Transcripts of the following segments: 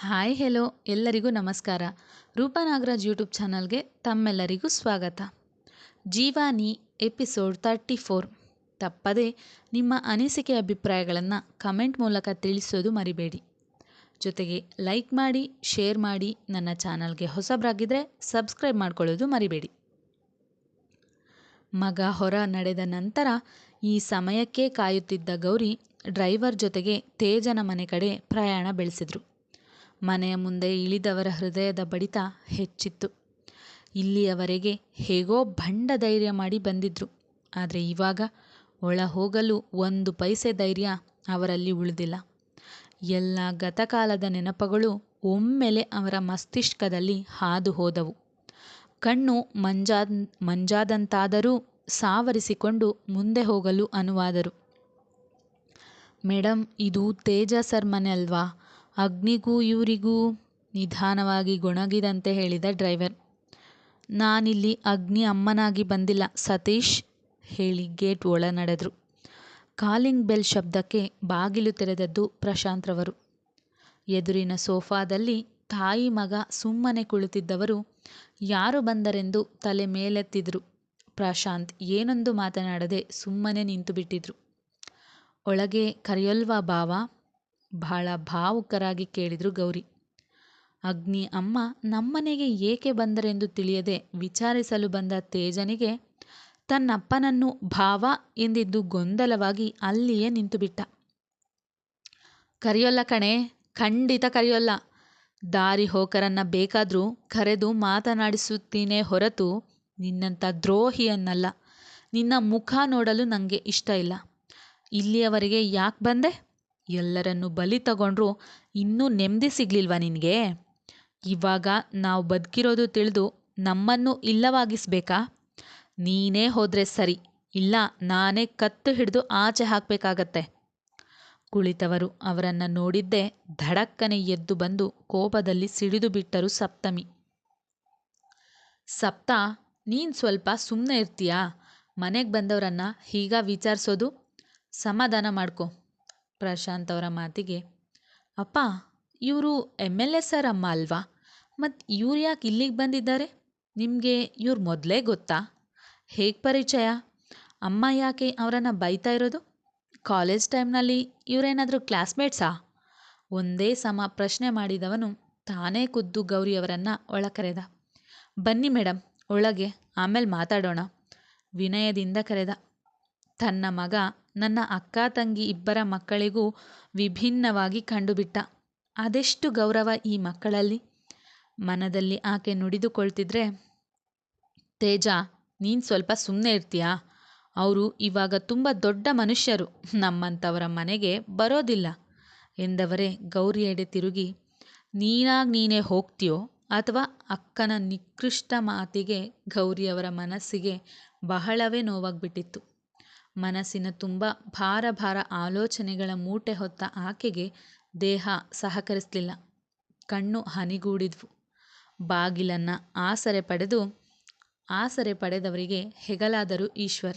Hi hello ಎಲ್ಲರಿಗೂ ನಮಸ್ಕಾರ. Roopa Nagaraj YouTube ಚಾನಲ್ಗೆ ತಮ್ಮೆಲ್ಲರಿಗೂ ಸ್ವಾಗತ. ಜೀವಾನಿ ಎಪಿಸೋಡ್ ತರ್ಟಿ ಫೋರ್. ತಪ್ಪದೆ ನಿಮ್ಮ ಅನಿಸಿಕೆ ಅಭಿಪ್ರಾಯಗಳನ್ನು ಕಮೆಂಟ್ ಮೂಲಕ ತಿಳಿಸೋದು ಮರಿಬೇಡಿ. ಜೊತೆಗೆ ಲೈಕ್ ಮಾಡಿ, ಶೇರ್ ಮಾಡಿ, ನನ್ನ ಚಾನಲ್ಗೆ ಹೊಸಬರಾಗಿದ್ದರೆ ಸಬ್ಸ್ಕ್ರೈಬ್ ಮಾಡ್ಕೊಳ್ಳೋದು ಮರಿಬೇಡಿ. ಮಗ ಹೊರ ನಡೆದ ನಂತರ ಈ ಸಮಯಕ್ಕೆ ಕಾಯುತ್ತಿದ್ದ ಗೌರಿ ಡ್ರೈವರ್ ಜೊತೆಗೆ ತೇಜನ ಮನೆ ಕಡೆ ಪ್ರಯಾಣ ಬೆಳೆಸಿದ್ರು. ಮನೆಯ ಮುಂದೆ ಇಳಿದವರ ಹೃದಯದ ಬಡಿತ ಹೆಚ್ಚಿತ್ತು. ಇಲ್ಲಿಯವರೆಗೆ ಹೇಗೋ ಭಂಡ ಧೈರ್ಯ ಮಾಡಿ ಬಂದಿದ್ರು. ಆದರೆ ಇವಾಗ ಒಳ ಹೋಗಲು ಒಂದು ಪೈಸೆ ಧೈರ್ಯ ಅವರಲ್ಲಿ ಉಳಿದಿಲ್ಲ. ಎಲ್ಲ ಗತಕಾಲದ ನೆನಪುಗಳು ಒಮ್ಮೆಲೆ ಅವರ ಮಸ್ತಿಷ್ಕದಲ್ಲಿ ಹಾದು ಹೋದವು. ಕಣ್ಣು ಮಂಜಾದ್, ಮಂಜಾದಂತಾದರೂ ಸಾವರಿಸಿಕೊಂಡು ಮುಂದೆ ಹೋಗಲು ಅನುವಾದರು. ಮೇಡಮ್ ಇದು ತೇಜ ಸರ್ ಮನೆ ಅಲ್ವಾ? ಅಗ್ನಿಗೂ ಇವರಿಗೂ ನಿಧಾನವಾಗಿ ಗೊಣಗಿದಂತೆ ಹೇಳಿದ ಡ್ರೈವರ್, ನಾನಿಲ್ಲಿ ಅಗ್ನಿ ಅಮ್ಮನಾಗಿ ಬಂದಿಲ್ಲ, ಸತೀಶ್ ಹೇಳಿ ಗೇಟ್ ಒಳ ನಡೆದ್ರು ಕಾಲಿಂಗ್ ಬೆಲ್ ಶಬ್ದಕ್ಕೆ ಬಾಗಿಲು ತೆರೆದದ್ದು ಪ್ರಶಾಂತ್ರವರು. ಎದುರಿನ ಸೋಫಾದಲ್ಲಿ ತಾಯಿ ಮಗ ಸುಮ್ಮನೆ ಕುಳಿತಿದ್ದವರು ಯಾರು ಬಂದರೆಂದು ತಲೆ ಮೇಲೆತ್ತಿದ್ರು. ಪ್ರಶಾಂತ್ ಏನೊಂದು ಮಾತನಾಡದೆ ಸುಮ್ಮನೆ ನಿಂತುಬಿಟ್ಟಿದ್ರು. ಒಳಗೆ ಕರೆಯೊಲ್ವಾ ಬಾವ? ಬಹಳ ಭಾವುಕರಾಗಿ ಕೇಳಿದರು ಗೌರಿ. ಅಗ್ನಿ ಅಮ್ಮ ನಮ್ಮನೆಗೆ ಏಕೆ ಬಂದರೆಂದು ತಿಳಿಯದೆ ವಿಚಾರಿಸಲು ಬಂದ ತೇಜನಿಗೆ ತನ್ನಪ್ಪನನ್ನು ಭಾವ ಎಂದಿದ್ದು ಗೊಂದಲವಾಗಿ ಅಲ್ಲಿಯೇ ನಿಂತುಬಿಟ್ಟ. ಕರೆಯೊಲ್ಲ ಕಣೆ, ಖಂಡಿತ ಕರೆಯೊಲ್ಲ. ದಾರಿ ಹೋಕರನ್ನ ಬೇಕಾದರೂ ಕರೆದು ಮಾತನಾಡಿಸುತ್ತೀನೇ ಹೊರತು ನಿನ್ನಂಥ ದ್ರೋಹಿಯನ್ನಲ್ಲ. ನಿನ್ನ ಮುಖ ನೋಡಲು ನನಗೆ ಇಷ್ಟ ಇಲ್ಲ. ಇಲ್ಲಿಯವರೆಗೆ ಯಾಕೆ ಬಂದೆ? ಎಲ್ಲರನ್ನು ಬಲಿ ತಗೊಂಡ್ರೂ ಇನ್ನೂ ನೆಮ್ಮದಿ ಸಿಗ್ಲಿಲ್ವಾ ನಿನಗೆ? ಇವಾಗ ನಾವು ಬದುಕಿರೋದು ತಿಳಿದು ನಮ್ಮನ್ನು ಇಲ್ಲವಾಗಿಸ್ಬೇಕಾ? ನೀನೇ ಹೋದರೆ ಸರಿ, ಇಲ್ಲ ನಾನೇ ಕತ್ತು ಹಿಡಿದು ಆಚೆ ಹಾಕಬೇಕಾಗತ್ತೆ. ಕುಳಿತವರು ಅವರನ್ನು ನೋಡಿದ್ದೇ ಧಡಕ್ಕನೆ ಎದ್ದು ಬಂದು ಕೋಪದಲ್ಲಿ ಸಿಡಿದು ಬಿಟ್ಟರು ಸಪ್ತಮಿ. ಸಪ್ತ, ನೀನು ಸ್ವಲ್ಪ ಸುಮ್ಮನೆ ಇರ್ತೀಯಾ? ಮನೆಗೆ ಬಂದವರನ್ನ ಹೀಗ ವಿಚಾರಿಸೋದು ಸಮಾಧಾನ ಮಾಡ್ಕೊ. ಪ್ರಶಾಂತ್ ಅವರ ಮಾತಿಗೆ, ಅಪ್ಪ, ಇವರು ಎಂ ಎಲ್ ಎ ಸರ್ ಅಮ್ಮ ಅಲ್ವಾ? ಮತ್ತು ಇವ್ರು ಯಾಕೆ ಇಲ್ಲಿಗೆ ಬಂದಿದ್ದಾರೆ? ನಿಮಗೆ ಇವ್ರು ಮೊದಲೇ ಗೊತ್ತಾ? ಹೇಗೆ ಪರಿಚಯ? ಅಮ್ಮ ಯಾಕೆ ಅವರನ್ನು ಬೈತಾ ಇರೋದು? ಕಾಲೇಜ್ ಟೈಮ್ನಲ್ಲಿ ಇವರೇನಾದರೂ ಕ್ಲಾಸ್ಮೇಟ್ಸಾ? ಒಂದೇ ಸಮ ಪ್ರಶ್ನೆ ಮಾಡಿದವನು ತಾನೇ ಖುದ್ದು ಗೌರಿಯವರನ್ನು ಒಳ ಕರೆದ ಬನ್ನಿ ಮೇಡಮ್ ಒಳಗೆ, ಆಮೇಲೆ ಮಾತಾಡೋಣ, ವಿನಯದಿಂದ ಕರೆದ. ತನ್ನ ಮಗ ನನ್ನ ಅಕ್ಕ, ತಂಗಿ ಇಬ್ಬರ ಮಕ್ಕಳಿಗೂ ವಿಭಿನ್ನವಾಗಿ ಕಂಡುಬಿಟ್ಟ. ಅದೆಷ್ಟು ಗೌರವ ಈ ಮಕ್ಕಳಲ್ಲಿ? ಮನದಲ್ಲಿ ಆಕೆ ನುಡಿದುಕೊಳ್ತಿದ್ರೆ, ತೇಜ, ನೀನು ಸ್ವಲ್ಪ ಸುಮ್ಮನೆ ಇರ್ತೀಯಾ? ಅವರು ಇವಾಗ ತುಂಬ ದೊಡ್ಡ ಮನುಷ್ಯರು. ನಮ್ಮಂಥವರ ಮನೆಗೆ ಬರೋದಿಲ್ಲ ಎಂದವರೇ ಗೌರಿಯೆಡೆ ತಿರುಗಿ, ನೀನಾಗಿ ನೀನೇ ಹೋಗ್ತೀಯೋ ಅಥವಾ ಅಕ್ಕನ ನಿಕೃಷ್ಟ ಮಾತಿಗೆ ಗೌರಿಯವರ ಮನಸ್ಸಿಗೆ ಬಹಳವೇ ನೋವಾಗ್ಬಿಟ್ಟಿತ್ತು. ಮನಸ್ಸಿನ ತುಂಬ ಭಾರ ಭಾರ ಆಲೋಚನೆಗಳ ಮೂಟೆ ಹೊತ್ತ ಆಕೆಗೆ ದೇಹ ಸಹಕರಿಸಲಿಲ್ಲ. ಕಣ್ಣು ಹನಿಗೂಡಿದ್ವು. ಬಾಗಿಲನ್ನು ಆಸರೆ ಪಡೆದು, ಆಸರೆ ಪಡೆದವರಿಗೆ ಹೆಗಲಾದರು ಈಶ್ವರ್.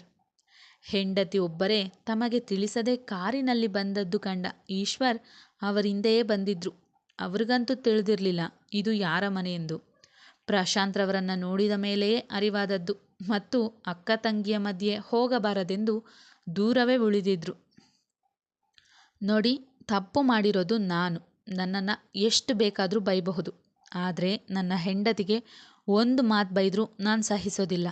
ಹೆಂಡತಿ ಒಬ್ಬರೇ ತಮಗೆ ತಿಳಿಸದೆ ಕಾರಿನಲ್ಲಿ ಬಂದದ್ದು ಕಂಡ ಈಶ್ವರ್ ಅವರಿಂದೆಯೇ ಬಂದಿದ್ರು. ಅವ್ರಿಗಂತೂ ತಿಳಿದಿರಲಿಲ್ಲ, ಇದು ಯಾರ ಮನೆಯೆಂದು ಪ್ರಶಾಂತ್ರವರನ್ನು ನೋಡಿದ ಮೇಲೆಯೇ ಅರಿವಾದದ್ದು ಮತ್ತು ಅಕ್ಕ ತಂಗಿಯ ಮಧ್ಯೆ ಹೋಗಬಾರದೆಂದು ದೂರವೇ ಉಳಿದಿದ್ರು. ನೋಡಿ, ತಪ್ಪು ಮಾಡಿರೋದು ನಾನು. ನನ್ನನ್ನು ಎಷ್ಟು ಬೇಕಾದರೂ ಬೈಬಹುದು. ಆದರೆ ನನ್ನ ಹೆಂಡತಿಗೆ ಒಂದು ಮಾತು ಬೈದರೂ ನಾನು ಸಹಿಸೋದಿಲ್ಲ.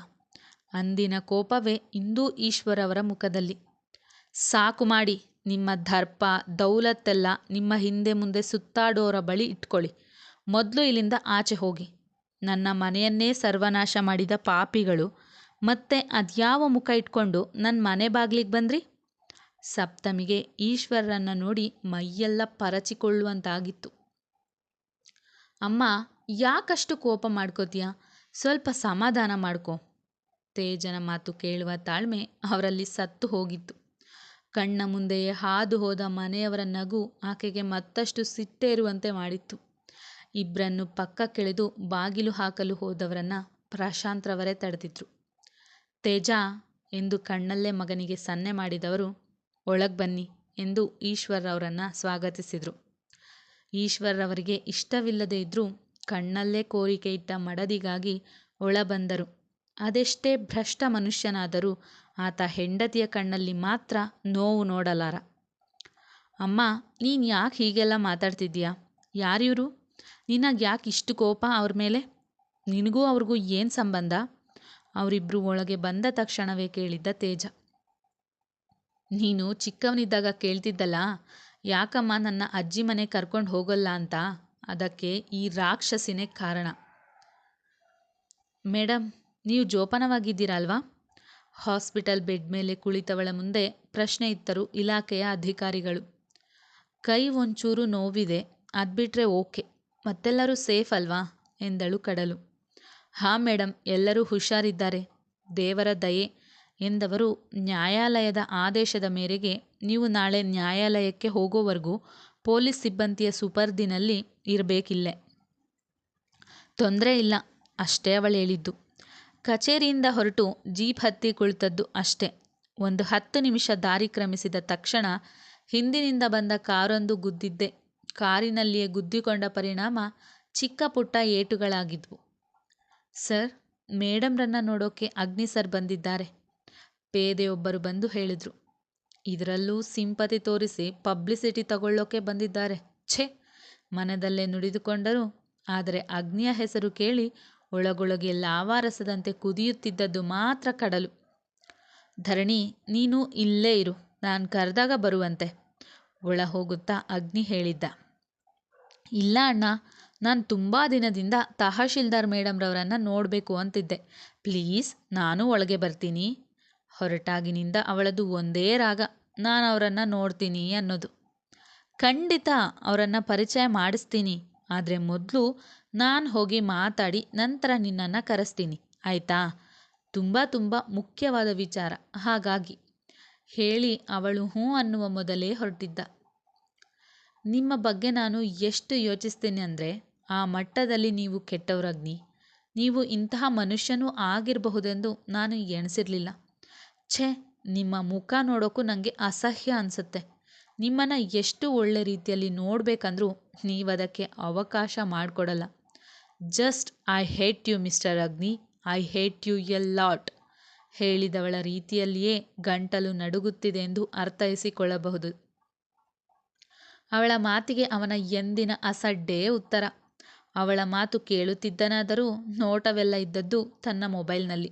ಅಂದಿನ ಕೋಪವೇ ಇಂದೂ ಈಶ್ವರವರ ಮುಖದಲ್ಲಿ. ಸಾಕು ಮಾಡಿ, ನಿಮ್ಮ ದರ್ಪ, ದೌಲತ್ತೆಲ್ಲ ನಿಮ್ಮ ಹಿಂದೆ ಮುಂದೆ ಸುತ್ತಾಡೋರ ಬಳಿ ಇಟ್ಕೊಳ್ಳಿ. ಮೊದಲು ಇಲ್ಲಿಂದ ಆಚೆ ಹೋಗಿ. ನನ್ನ ಮನೆಯನ್ನೇ ಸರ್ವನಾಶ ಮಾಡಿದ ಪಾಪಿಗಳು, ಮತ್ತೆ ಅದ್ಯಾವ ಮುಖ ಇಟ್ಕೊಂಡು ನನ್ನ ಮನೆ ಬಾಗಿಲಿಗೆ ಬಂದ್ರಿ? ಸಪ್ತಮಿಗೆ ಈಶ್ವರರನ್ನು ನೋಡಿ ಮೈಯೆಲ್ಲ ಪರಚಿಕೊಳ್ಳುವಂತಾಗಿತ್ತು. ಅಮ್ಮ, ಯಾಕಷ್ಟು ಕೋಪ ಮಾಡ್ಕೋತೀಯ? ಸ್ವಲ್ಪ ಸಮಾಧಾನ ಮಾಡ್ಕೊ. ತೇಜನ ಮಾತು ಕೇಳುವ ತಾಳ್ಮೆ ಅವರಲ್ಲಿ ಸತ್ತು ಹೋಗಿತ್ತು. ಕಣ್ಣ ಮುಂದೆಯೇ ಹಾದು ಹೋದ ಮನೆಯವರ ನಗು ಆಕೆಗೆ ಮತ್ತಷ್ಟು ಸಿಟ್ಟೇರುವಂತೆ ಮಾಡಿತ್ತು. ಇಬ್ಬರನ್ನು ಪಕ್ಕಕ್ಕೆಳೆದು ಬಾಗಿಲು ಹಾಕಲು ಹೋದವರನ್ನ ಪ್ರಶಾಂತ್ರವರೇ ತಡೆದಿದ್ರು. ತೇಜ, ಎಂದು ಕಣ್ಣಲ್ಲೇ ಮಗನಿಗೆ ಸನ್ನೆ ಮಾಡಿದವರು, ಒಳಗೆ ಬನ್ನಿ ಎಂದು ಈಶ್ವರ್ ಸ್ವಾಗತಿಸಿದ್ರು. ಈಶ್ವರ್ರವರಿಗೆ ಇಷ್ಟವಿಲ್ಲದೇ ಇದ್ದರೂ ಕಣ್ಣಲ್ಲೇ ಕೋರಿಕೆ ಇಟ್ಟ ಮಡದಿಗಾಗಿ ಒಳ ಬಂದರು. ಅದೆಷ್ಟೇ ಭ್ರಷ್ಟ ಮನುಷ್ಯನಾದರೂ ಆತ ಹೆಂಡತಿಯ ಕಣ್ಣಲ್ಲಿ ಮಾತ್ರ ನೋವು ನೋಡಲಾರ. ಅಮ್ಮ, ನೀನು ಯಾಕೆ ಹೀಗೆಲ್ಲ ಮಾತಾಡ್ತಿದ್ದೀಯಾ? ಯಾರಿವರು ನಿನಗೆ ಯಾಕೆ ಇಷ್ಟು ಕೋಪ ಅವ್ರ ಮೇಲೆ? ನಿನಗೂ ಅವ್ರಿಗೂ ಏನು ಸಂಬಂಧ? ಅವರಿಬ್ಬರು ಒಳಗೆ ಬಂದ ತಕ್ಷಣವೇ ಕೇಳಿದ್ದ ತೇಜ. ನೀನು ಚಿಕ್ಕವನಿದ್ದಾಗ ಕೇಳ್ತಿದ್ದಲ್ಲ, ಯಾಕಮ್ಮ ನನ್ನ ಅಜ್ಜಿ ಮನೆ ಕರ್ಕೊಂಡು ಹೋಗಲ್ಲ ಅಂತ? ಅದಕ್ಕೆ ಈ ರಾಕ್ಷಸಿನೇ ಕಾರಣ. ಮೇಡಮ್ ನೀವು ಜೋಪಾನವಾಗಿದ್ದೀರಲ್ವಾ? ಹಾಸ್ಪಿಟಲ್ ಬೆಡ್ ಮೇಲೆ ಕುಳಿತವಳ ಮುಂದೆ ಪ್ರಶ್ನೆ ಇತ್ತರು ಇಲಾಖೆಯ ಅಧಿಕಾರಿಗಳು. ಕೈ ಒಂಚೂರು ನೋವಿದೆ, ಅದ್ಬಿಟ್ರೆ ಓಕೆ. ಮತ್ತೆಲ್ಲರೂ ಸೇಫ್ ಅಲ್ವಾ? ಎಂದಳು ಕಡಲು. ಹಾಂ ಮೇಡಮ್ ಎಲ್ಲರೂ ಹುಷಾರಿದ್ದಾರೆ. ದೇವರ ದಯೆ ಎಂದವರು ನ್ಯಾಯಾಲಯದ ಆದೇಶದ ಮೇರೆಗೆ ನೀವು ನಾಳೆ ನ್ಯಾಯಾಲಯಕ್ಕೆ ಹೋಗೋವರೆಗೂ ಪೊಲೀಸ್ ಸಿಬ್ಬಂದಿಯ ಸುಪರ್ದಿನಲ್ಲಿ ಇರಬೇಕಿಲ್ಲೇ. ತೊಂದರೆ ಇಲ್ಲ, ಅಷ್ಟೇ ಅವಳು ಹೇಳಿದ್ದು. ಕಚೇರಿಯಿಂದ ಹೊರಟು ಜೀಪ್ ಹತ್ತಿ ಕುಳಿತದ್ದು ಅಷ್ಟೇ. ಒಂದು ಹತ್ತು ನಿಮಿಷ ದಾರಿ ಕ್ರಮಿಸಿದ ತಕ್ಷಣ ಹಿಂದಿನಿಂದ ಬಂದ ಕಾರೊಂದು ಗುದ್ದಿದ್ದೆ. ಕಾರಿನಲ್ಲಿಯೇ ಗುದ್ದಿಕೊಂಡ ಪರಿಣಾಮ ಚಿಕ್ಕ ಪುಟ್ಟ ಏಟುಗಳಾಗಿದ್ವು. ಸರ್ ಮೇಡಮ್ರನ್ನ ನೋಡೋಕೆ ಅಗ್ನಿ ಸರ್ ಬಂದಿದ್ದಾರೆ. ಪೇದೆಯೊಬ್ಬರು ಬಂದು ಹೇಳಿದರು. ಇದರಲ್ಲೂ ಸಿಂಪತಿ ತೋರಿಸಿ ಪಬ್ಲಿಸಿಟಿ ತಗೊಳ್ಳೋಕೆ ಬಂದಿದ್ದಾರೆ. ಛೇ, ಮನದಲ್ಲೇ ನುಡಿದುಕೊಂಡರು. ಆದರೆ ಅಗ್ನಿಯ ಹೆಸರು ಕೇಳಿ ಒಳಗೊಳಗೆ ಲಾವಾರಸದಂತೆ ಕುದಿಯುತ್ತಿದ್ದದ್ದು ಮಾತ್ರ ಕಡಲು. ಧರಣಿ, ನೀನು ಇಲ್ಲೇ ಇರು. ನಾನು ಕರೆದಾಗ ಬರುವಂತೆ. ಒಳ ಹೋಗುತ್ತಾ ಅಗ್ನಿ ಹೇಳಿದ್ದ. ಇಲ್ಲ ಅಣ್ಣ, ನಾನು ತುಂಬ ದಿನದಿಂದ ತಹಶೀಲ್ದಾರ್ ಮೇಡಮ್ರವರನ್ನು ನೋಡಬೇಕು ಅಂತಿದ್ದೆ. ಪ್ಲೀಸ್, ನಾನು ಒಳಗೆ ಬರ್ತೀನಿ. ಹೊರಟಾಗಿನಿಂದ ಅವಳದು ಒಂದೇ ರಾಗ, ನಾನು ಅವರನ್ನು ನೋಡ್ತೀನಿ ಅನ್ನೋದು. ಖಂಡಿತ ಅವರನ್ನು ಪರಿಚಯ ಮಾಡಿಸ್ತೀನಿ. ಆದರೆ ಮೊದಲು ನಾನು ಹೋಗಿ ಮಾತಾಡಿ ನಂತರ ನಿನ್ನನ್ನು ಕರೆಸ್ತೀನಿ. ಆಯಿತಾ? ತುಂಬ ತುಂಬ ಮುಖ್ಯವಾದ ವಿಚಾರ, ಹಾಗಾಗಿ. ಹೇಳಿ ಅವಳು ಹ್ಞೂ ಅನ್ನುವ ಮೊದಲೇ ಹೊರಟಿದ್ದ. ನಿಮ್ಮ ಬಗ್ಗೆ ನಾನು ಎಷ್ಟು ಯೋಚಿಸ್ತೀನಿ ಅಂದರೆ, ಆ ಮಟ್ಟದಲ್ಲಿ ನೀವು ಕೆಟ್ಟವರಗ್ನಿ. ನೀವು ಇಂತಹ ಮನುಷ್ಯನೂ ಆಗಿರಬಹುದೆಂದು ನಾನು ಎಣಿಸಿರಲಿಲ್ಲ. ಛೇ, ನಿಮ್ಮ ಮುಖ ನೋಡೋಕ್ಕೂ ನನಗೆ ಅಸಹ್ಯ ಅನಿಸುತ್ತೆ. ನಿಮ್ಮನ್ನು ಎಷ್ಟು ಒಳ್ಳೆ ರೀತಿಯಲ್ಲಿ ನೋಡಬೇಕಂದ್ರೂ ನೀವು ಅದಕ್ಕೆ ಅವಕಾಶ ಮಾಡಿಕೊಡಲ್ಲ. Just I hate you mister Agni I hate you a lot ಹೇಳಿದವಳ ರೀತಿಯಲ್ಲಿಯೇ ಗಂಟಲು ನಡುಗುತ್ತಿದೆ ಎಂದು ಅರ್ಥೈಸಿಕೊಳ್ಳಬಹುದು. ಅವಳ ಮಾತಿಗೆ ಅವನ ಎಂದಿನ ಅಸಡ್ಡೆ ಉತ್ತರ. ಅವಳ ಮಾತು ಕೇಳುತ್ತಿದ್ದನಾದರೂ ನೋಟವೆಲ್ಲ ಇದ್ದದ್ದು ತನ್ನ ಮೊಬೈಲ್ನಲ್ಲಿ.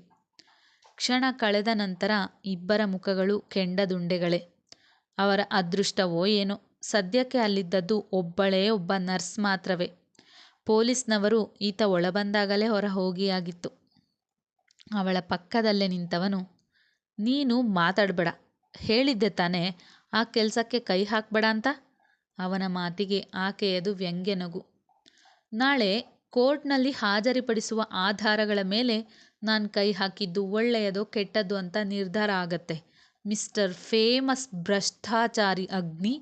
ಕ್ಷಣ ಕಳೆದ ನಂತರ ಇಬ್ಬರ ಮುಖಗಳು ಕೆಂಡದುಂಡೆಗಳೇ. ಅವರ ಅದೃಷ್ಟವೋ ಏನೋ. ಸದ್ಯಕ್ಕೆ ಅಲ್ಲಿದ್ದದ್ದು ಒಬ್ಬಳೇ ಒಬ್ಬ ನರ್ಸ್ ಮಾತ್ರವೇ. ಪೊಲೀಸ್ನವರು ಈತ ಒಳಬಂದಾಗಲೇ ಹೊರ ಹೋಗಿಯಾಗಿತ್ತು ಅವಳ ಪಕ್ಕದಲ್ಲೇ ನಿಂತವನು, ನೀನು ಮಾತಾಡಬೇಡ. ಹೇಳಿದ್ದೆ ತಾನೇ, ಆ ಕೆಲಸಕ್ಕೆ ಕೈ ಹಾಕಬೇಡ ಅಂತ? ಅವನ ಮಾತಿಗೆ ಆಕೆಯದು ವ್ಯಂಗ್ಯನಗು. ನಾಳೆ ಕೋರ್ಟ್ನಲ್ಲಿ ಹಾಜರಿಪಡಿಸುವ ಆಧಾರಗಳ ಮೇಲೆ ನಾನು ಕೈ ಹಾಕಿದ್ದು ಒಳ್ಳೆಯದೋ ಕೆಟ್ಟದ್ದು ಅಂತ ನಿರ್ಧಾರ ಆಗತ್ತೆ. ಮಿಸ್ಟರ್ ಫೇಮಸ್ ಭ್ರಷ್ಟಾಚಾರಿ ಅಗ್ನಿ,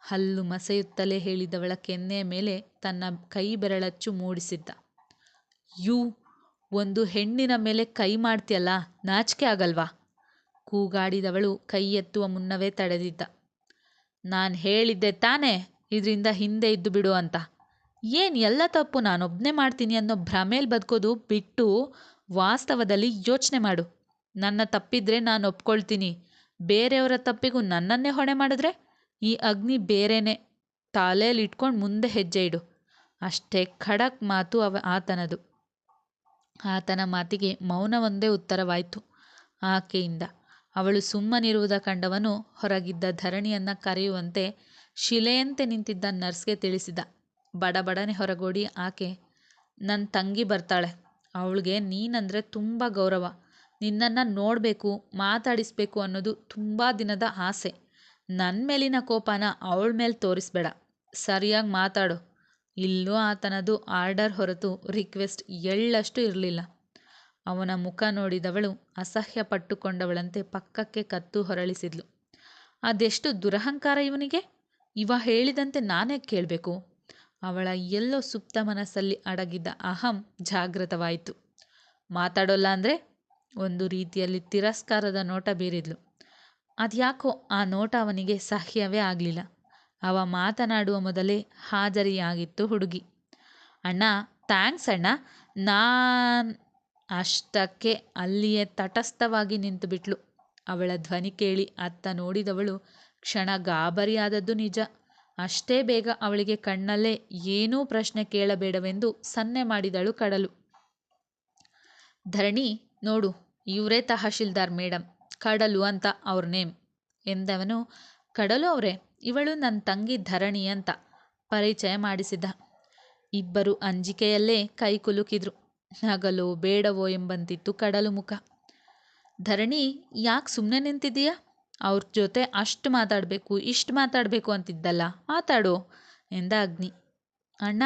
ಹಲ್ಲು ಮಸೆಯುತ್ತಲೇ ಹೇಳಿದವಳ ಕೆನ್ನೆಯ ಮೇಲೆ ತನ್ನ ಕೈ ಬೆರಳಚ್ಚು ಮೂಡಿಸಿದ್ದ. ಯು, ಒಂದು ಹೆಣ್ಣಿನ ಮೇಲೆ ಕೈ ಮಾಡ್ತಿಯಲ್ಲ, ನಾಚಿಕೆ ಆಗಲ್ವಾ? ಕೂಗಾಡಿದವಳು ಕೈ ಎತ್ತುವ ಮುನ್ನವೇ ತಡೆದಿದ್ದ. ನಾನು ಹೇಳಿದ್ದೆ ತಾನೇ, ಇದರಿಂದ ಹಿಂದೆ ಇದ್ದು ಬಿಡು ಅಂತ. ಏನು ಎಲ್ಲ ತಪ್ಪು ನಾನೊಬ್ಬನೇ ಮಾಡ್ತೀನಿ ಅನ್ನೋ ಭ್ರಮೇಲಿ ಬದುಕೋದು ಬಿಟ್ಟು ವಾಸ್ತವದಲ್ಲಿ ಯೋಚನೆ ಮಾಡು. ನನ್ನ ತಪ್ಪಿದ್ರೆ ನಾನು ಒಪ್ಕೊಳ್ತೀನಿ. ಬೇರೆಯವರ ತಪ್ಪಿಗೂ ನನ್ನನ್ನೇ ಹೊಣೆ ಮಾಡಿದ್ರೆ ಈ ಅಗ್ನಿ ಬೇರೆನೆ. ತಲೆಯಲ್ಲಿ ಇಟ್ಕೊಂಡು ಮುಂದೆ ಹೆಜ್ಜೆ ಇಡು. ಅಷ್ಟೇ ಖಡಕ್ ಮಾತು ಅವ ಆತನದು. ಆತನ ಮಾತಿಗೆ ಮೌನವೊಂದೇ ಉತ್ತರವಾಯಿತು ಆಕೆಯಿಂದ. ಅವಳು ಸುಮ್ಮನಿರುವುದ ಕಂಡವನು ಹೊರಗಿದ್ದ ಧರಣಿಯನ್ನ ಕರೆಯುವಂತೆ ಶಿಲೆಯಂತೆ ನಿಂತಿದ್ದ ನರ್ಸ್ಗೆ ತಿಳಿಸಿದ. ಬಡಬಡನೆ ಹೊರಗೋಡಿ, ಆಕೆ ನನ್ನ ತಂಗಿ ಬರ್ತಾಳೆ. ಅವಳಿಗೆ ನೀನಂದರೆ ತುಂಬ ಗೌರವ. ನಿನ್ನನ್ನು ನೋಡಬೇಕು, ಮಾತಾಡಿಸ್ಬೇಕು ಅನ್ನೋದು ತುಂಬ ದಿನದ ಆಸೆ. ನನ್ನ ಮೇಲಿನ ಕೋಪನ ಅವಳ ಮೇಲೆ ತೋರಿಸ್ಬೇಡ. ಸರಿಯಾಗಿ ಮಾತಾಡು. ಇಲ್ಲೂ ಆತನದು ಆರ್ಡರ್ ಹೊರತು ರಿಕ್ವೆಸ್ಟ್ ಎಳ್ಳಷ್ಟು ಇರಲಿಲ್ಲ. ಅವನ ಮುಖ ನೋಡಿದವಳು ಅಸಹ್ಯ ಪಟ್ಟುಕೊಂಡವಳಂತೆ ಪಕ್ಕಕ್ಕೆ ಕತ್ತು ಹೊರಳಿಸಿದ್ಲು. ಅದೆಷ್ಟು ದುರಹಂಕಾರ ಇವನಿಗೆ? ಇವ ಹೇಳಿದಂತೆ ನಾನೇ ಕೇಳಬೇಕು. ಅವಳ ಎಲ್ಲೋ ಸುಪ್ತ ಮನಸ್ಸಲ್ಲಿ ಅಡಗಿದ್ದ ಅಹಂ ಜಾಗೃತವಾಯಿತು. ಮಾತಾಡೋಲ್ಲ ಅಂದರೆ? ಒಂದು ರೀತಿಯಲ್ಲಿ ತಿರಸ್ಕಾರದ ನೋಟ ಬೀರಿದ್ಲು. ಅದ್ಯಾಕೋ ಆ ನೋಟ ಅವನಿಗೆ ಸಹ್ಯವೇ ಆಗಲಿಲ್ಲ. ಅವ ಮಾತನಾಡುವ ಮೊದಲೇ ಹಾಜರಿಯಾಗಿತ್ತು ಹುಡುಗಿ. ಅಣ್ಣ, ಥ್ಯಾಂಕ್ಸ್ ಅಣ್ಣ. ನಾನ್ ಅಷ್ಟಕ್ಕೆ ಅಲ್ಲಿಯೇ ತಟಸ್ಥವಾಗಿ ನಿಂತುಬಿಟ್ಲು ಅವಳ ಧ್ವನಿ ಕೇಳಿ ಅತ್ತ ನೋಡಿದವಳು, ಕ್ಷಣ ಗಾಬರಿಯಾದದ್ದು ನಿಜ. ಅಷ್ಟೇ ಬೇಗ ಅವಳಿಗೆ ಕಣ್ಣಲ್ಲೇ ಏನೂ ಪ್ರಶ್ನೆ ಕೇಳಬೇಡವೆಂದು ಸನ್ನೆ ಮಾಡಿದಳು ಕಡಲು. ಧರಣಿ, ನೋಡು, ಇವರೇ ತಹಶೀಲ್ದಾರ್ ಮೇಡಮ್ ಕಡಲು ಅಂತ ಅವ್ರ ನೇಮ್. ಎಂದವನು, ಕಡಲು ಅವರೇ, ಇವಳು ನನ್ನ ತಂಗಿ ಧರಣಿ ಅಂತ ಪರಿಚಯ ಮಾಡಿಸಿದ ಇಬ್ಬರು ಅಂಜಿಕೆಯಲ್ಲೇ ಕೈ ಕುಲುಕಿದ್ರು. ನಗಲೋ ಬೇಡವೋ ಎಂಬಂತಿತ್ತು ಕಡಲು ಮುಖ. ಧರಣಿ, ಯಾಕೆ ಸುಮ್ಮನೆ ನಿಂತಿದ್ದೀಯಾ? ಅವ್ರ ಜೊತೆ ಅಷ್ಟು ಮಾತಾಡಬೇಕು, ಇಷ್ಟು ಮಾತಾಡಬೇಕು ಅಂತಿದ್ದಲ್ಲ ಮಾತಾಡು ಎಂದ ಅಗ್ನಿ. ಅಣ್ಣ,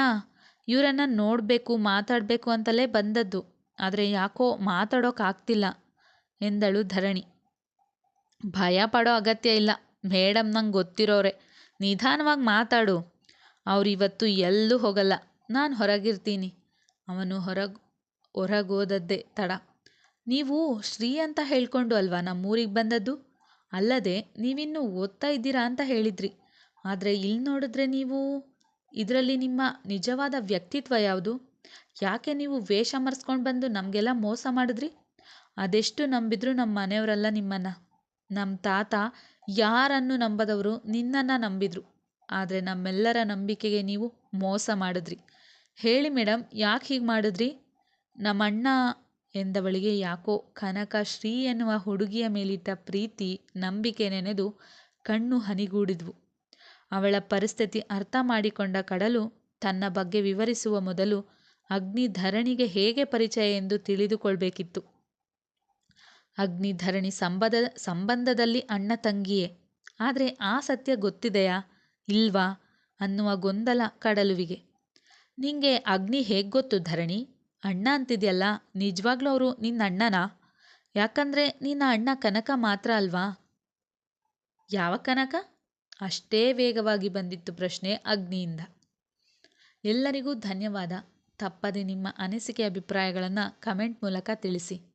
ಇವರನ್ನು ನೋಡಬೇಕು, ಮಾತಾಡಬೇಕು ಅಂತಲೇ ಬಂದದ್ದು, ಆದರೆ ಯಾಕೋ ಮಾತಾಡೋಕ್ಕಾಗ್ತಿಲ್ಲ ಎಂದಳು ಧರಣಿ. ಭಯ ಪಡೋ ಅಗತ್ಯ ಇಲ್ಲ ಮೇಡಮ್ ನಂಗೆ ಗೊತ್ತಿರೋರೆ, ನಿಧಾನವಾಗಿ ಮಾತಾಡು. ಅವರಿವತ್ತು ಎಲ್ಲೂ ಹೋಗಲ್ಲ, ನಾನು ಹೊರಗಿರ್ತೀನಿ. ಅವನು ಹೊರಗೆ ಹೊರಗೋದದ್ದೇ ತಡ. ನೀವು ಶ್ರೀ ಅಂತ ಹೇಳಿಕೊಂಡು ಅಲ್ವಾ ನಮ್ಮೂರಿಗೆ ಬಂದದ್ದು? ಅಲ್ಲದೆ ನೀವಿನ್ನೂ ಓದ್ತಾ ಇದ್ದೀರಾ ಅಂತ ಹೇಳಿದ್ರಿ. ಆದರೆ ಇಲ್ಲಿ ನೋಡಿದ್ರೆ ನೀವು ಇದರಲ್ಲಿ ನಿಮ್ಮ ನಿಜವಾದ ವ್ಯಕ್ತಿತ್ವ ಯಾವುದು? ಯಾಕೆ ನೀವು ವೇಷ ಮರೆಸ್ಕೊಂಡು ಬಂದು ನಮಗೆಲ್ಲ ಮೋಸ ಮಾಡಿದ್ರಿ? ಅದೆಷ್ಟು ನಂಬಿದ್ರು ನಮ್ಮ ಮನೆಯವರಲ್ಲ ನಿಮ್ಮನ್ನು. ನಮ್ಮ ತಾತ ಯಾರನ್ನು ನಂಬದವರು ನಿನ್ನನ್ನು ನಂಬಿದ್ರು. ಆದರೆ ನಮ್ಮೆಲ್ಲರ ನಂಬಿಕೆಗೆ ನೀವು ಮೋಸ ಮಾಡಿದ್ರಿ. ಹೇಳಿ ಮೇಡಮ್ ಯಾಕೆ ಹೀಗೆ ಮಾಡಿದ್ರಿ? ನಮ್ಮಣ್ಣ ಎಂದವಳಿಗೆ ಯಾಕೋ ಕನಕ ಶ್ರೀ ಎನ್ನುವ ಹುಡುಗಿಯ ಮೇಲಿಟ್ಟ ಪ್ರೀತಿ, ನಂಬಿಕೆ ನೆನೆದು ಕಣ್ಣು ಹನಿಗೂಡಿದ್ವು. ಅವಳ ಪರಿಸ್ಥಿತಿ ಅರ್ಥ ಮಾಡಿಕೊಂಡ ಕಡಲು ತನ್ನ ಬಗ್ಗೆ ವಿವರಿಸುವ ಮೊದಲು ಅಗ್ನಿ ಧರಣಿಗೆ ಹೇಗೆ ಪರಿಚಯ ಎಂದು ತಿಳಿದುಕೊಳ್ಬೇಕಿತ್ತು. ಅಗ್ನಿ ಧರಣಿ ಸಂಬದ, ಸಂಬಂಧದಲ್ಲಿ ಅಣ್ಣ ತಂಗಿಯೇ, ಆದರೆ ಆ ಸತ್ಯ ಗೊತ್ತಿದೆಯಾ, ಇಲ್ವಾ ಅನ್ನುವ ಗೊಂದಲ ಕಡಲುವಿಗೆ. ನಿಂಗೆ ಅಗ್ನಿ ಹೇಗೆ ಗೊತ್ತು ಧರಣಿ? ಅಣ್ಣ ಅಂತಿದೆಯಲ್ಲ, ನಿಜವಾಗ್ಲೂ ಅವರು ನಿನ್ನ ಅಣ್ಣನಾ? ಯಾಕಂದರೆ ನಿನ್ನ ಅಣ್ಣ ಕನಕ ಮಾತ್ರ ಅಲ್ವಾ? ಯಾವ ಕನಕ? ಅಷ್ಟೇ ವೇಗವಾಗಿ ಬಂದಿತ್ತು ಪ್ರಶ್ನೆ ಅಗ್ನಿಯಿಂದ. ಎಲ್ಲರಿಗೂ ಧನ್ಯವಾದ. ತಪ್ಪದೆ ನಿಮ್ಮ ಅನಿಸಿಕೆ ಅಭಿಪ್ರಾಯಗಳನ್ನು ಕಮೆಂಟ್ ಮೂಲಕ ತಿಳಿಸಿ.